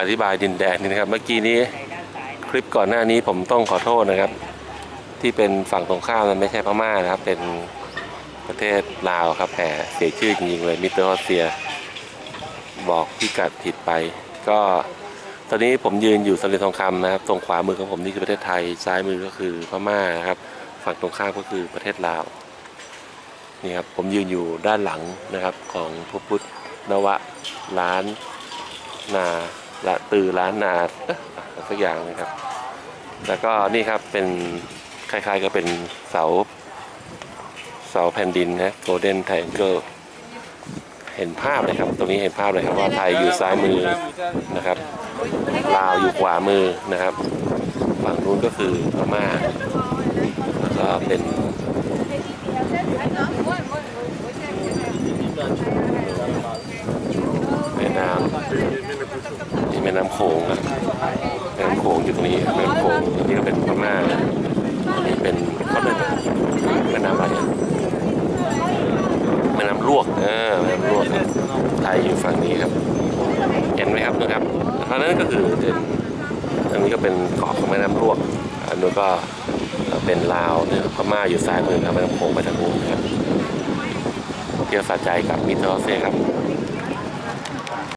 อธิบายดินแดนนี่นะครับเมื่อกี้นี้คลิปก่อนหน้านี้ผมต้องขอโทษนะครับ ที่เป็นฝั่งตรงข้ามนั้นไม่ใช่พม่านะครับ เป็นประเทศลาวครับแต่เสียชื่อจริงๆเลยมิเตอร์ฮอสเซีย บอกพิกัดผิดไป ก็ตอนนี้ผมยืนอยู่สำเร็จทองคำนะครับ ตรงขวามือของผมนี่คือประเทศไทยซ้ายมือก็คือพม่านะครับ ฝั่งตรงข้ามก็คือประเทศลาวนี่ครับผมยืนอยู่ด้านหลังนะครับของพระพุทธนวะร้านนา ละตือร้านนาสักอย่างนะครับ แล้วก็นี่ครับเป็นคล้ายๆกับเป็นเสา เสาแผ่นดินนะโกลเด้นไทเกอร์เห็นภาพเลยครับ ตรงนี้เห็นภาพเลยครับว่าไทยอยู่ซ้ายมือนะครับลาวอยู่ขวามือนะครับ ฝั่งนู้นก็คือพม่าแล้วก็เป็นแม่น้ำ นี่แม่น้ำโขงนะแม่น้ำโขงอยู่ตรงนี้แม่น้ำโขงนี่ก็เป็นพม่าอันนี้เป็นเขาเรียกแม่น้ำอะไรแม่น้ำลวกเออแม่น้ำลวกไทยอยู่ฝั่งนี้ครับ เห็นไหมครับนะครับเพราะนั้นก็คือเป็นอันนี้ก็เป็นเกาะของแม่น้ำลวกอันนู้นก็เป็นลาวเนี่ยพม่าอยู่ซ้ายมือครับแม่น้ำโขงไปทางนู้นครับเที่ยวสะใจกับมิเตอร์เซ่ครับ